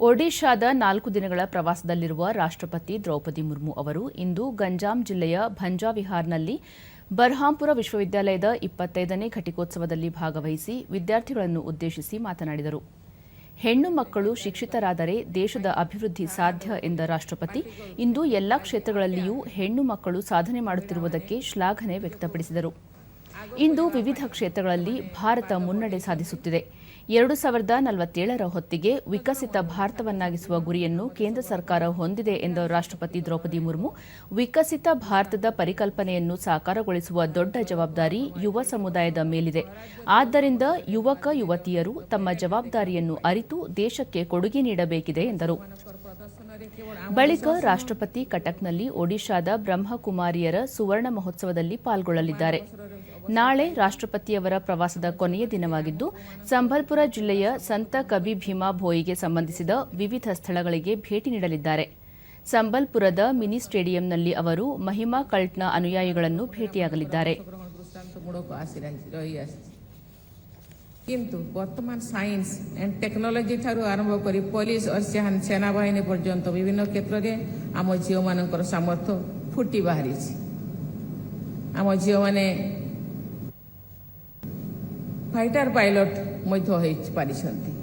ಒಡಿಶಾದ ನಾಲ್ಕು ದಿನಗಳ ಪ್ರವಾಸದಲ್ಲಿರುವ ರಾಷ್ಟ್ರಪತಿ ದ್ರೌಪದಿ ಮುರ್ಮು ಅವರು ಇಂದು ಗಂಜಾಂ ಜಿಲ್ಲೆಯ ಭಂಜಾ ವಿಹಾರ್ನಲ್ಲಿ ಬರ್ಹಾಂಪುರ ವಿಶ್ವವಿದ್ಯಾಲಯದ ಇಪ್ಪತ್ತೈದನೇ ಘಟಿಕೋತ್ಸವದಲ್ಲಿ ಭಾಗವಹಿಸಿ ವಿದ್ಯಾರ್ಥಿಗಳನ್ನು ಉದ್ದೇಶಿಸಿ ಮಾತನಾಡಿದರು. ಹೆಣ್ಣು ಮಕ್ಕಳು ಶಿಕ್ಷಿತರಾದರೆ ದೇಶದ ಅಭಿವೃದ್ಧಿ ಸಾಧ್ಯ ಎಂದ ರಾಷ್ಟ್ರಪತಿ ಇಂದು ಎಲ್ಲಾ ಕ್ಷೇತ್ರಗಳಲ್ಲಿಯೂ ಹೆಣ್ಣು ಮಕ್ಕಳು ಸಾಧನೆ ಮಾಡುತ್ತಿರುವುದಕ್ಕೆ ಶ್ಲಾಘನೆ ವ್ಯಕ್ತಪಡಿಸಿದರು. ಇಂದು ವಿವಿಧ ಕ್ಷೇತ್ರಗಳಲ್ಲಿ ಭಾರತ ಮುನ್ನಡೆ ಸಾಧಿಸುತ್ತಿದೆ. ಎರಡು ಸಾವಿರದ ನಲವತ್ತೇಳರ ಹೊತ್ತಿಗೆ ವಿಕಸಿತ ಭಾರತವನ್ನಾಗಿಸುವ ಗುರಿಯನ್ನು ಕೇಂದ್ರ ಸರ್ಕಾರ ಹೊಂದಿದೆ ಎಂದ ರಾಷ್ಟ್ರಪತಿ ದ್ರೌಪದಿ ಮುರ್ಮು, ವಿಕಸಿತ ಭಾರತದ ಪರಿಕಲ್ಪನೆಯನ್ನು ಸಾಕಾರಗೊಳಿಸುವ ದೊಡ್ಡ ಜವಾಬ್ದಾರಿ ಯುವ ಸಮುದಾಯದ ಮೇಲಿದೆ. ಆದ್ದರಿಂದ ಯುವಕ, ಯುವತಿಯರು ತಮ್ಮ ಜವಾಬ್ದಾರಿಯನ್ನು ಅರಿತು ದೇಶಕ್ಕೆ ಕೊಡುಗೆ ನೀಡಬೇಕಿದೆ ಎಂದರು. ಬಳಿಕ ರಾಷ್ಟ್ರಪತಿ ಕಟಕ್ನಲ್ಲಿ ಒಡಿಶಾದ ಬ್ರಹ್ಮಕುಮಾರಿಯರ ಸುವರ್ಣ ಮಹೋತ್ಸವದಲ್ಲಿ ಪಾಲ್ಗೊಳ್ಳಲಿದ್ದಾರೆ. ನಾಳೆ ರಾಷ್ಟ್ರಪತಿಯವರ ಪ್ರವಾಸದ ಕೊನೆಯ ದಿನವಾಗಿದ್ದು, ಸಂಬಲ್ಪುರ ಜಿಲ್ಲೆಯ ಸಂತ ಕಬಿ ಭೀಮಾ ಭೋಯಿಗೆ ಸಂಬಂಧಿಸಿದ ವಿವಿಧ ಸ್ಥಳಗಳಿಗೆ ಭೇಟಿ ನೀಡಲಿದ್ದಾರೆ. ಸಂಬಲ್ಪುರದ ಮಿನಿ ಸ್ಟೇಡಿಯಂನಲ್ಲಿ ಅವರು ಮಹಿಮಾ ಕಲ್ಟ್ನ ಅನುಯಾಯಿಗಳನ್ನು ಭೇಟಿಯಾಗಲಿದ್ದಾರೆ. କିନ୍ତୁ ବର୍ତ୍ତମାନ সায়েন্স ଆଣ୍ଡ টেকনোলোজি ଠାରୁ ଆରମ୍ଭ କରି পুলিশ ও সেনাবাহিনী পর্যন্ত বিভিন্ন ক্ষেত্রে আমার ঝিও মানকর সামর্থ্য ফুটি বাহারিছে আমার ବାହାରିଛି ଆମ ଝିଅମାନେ ଫାଇଟର ପାଇଲଟ ମଧ୍ୟ ହୋଇ ପାରିଛନ୍ତି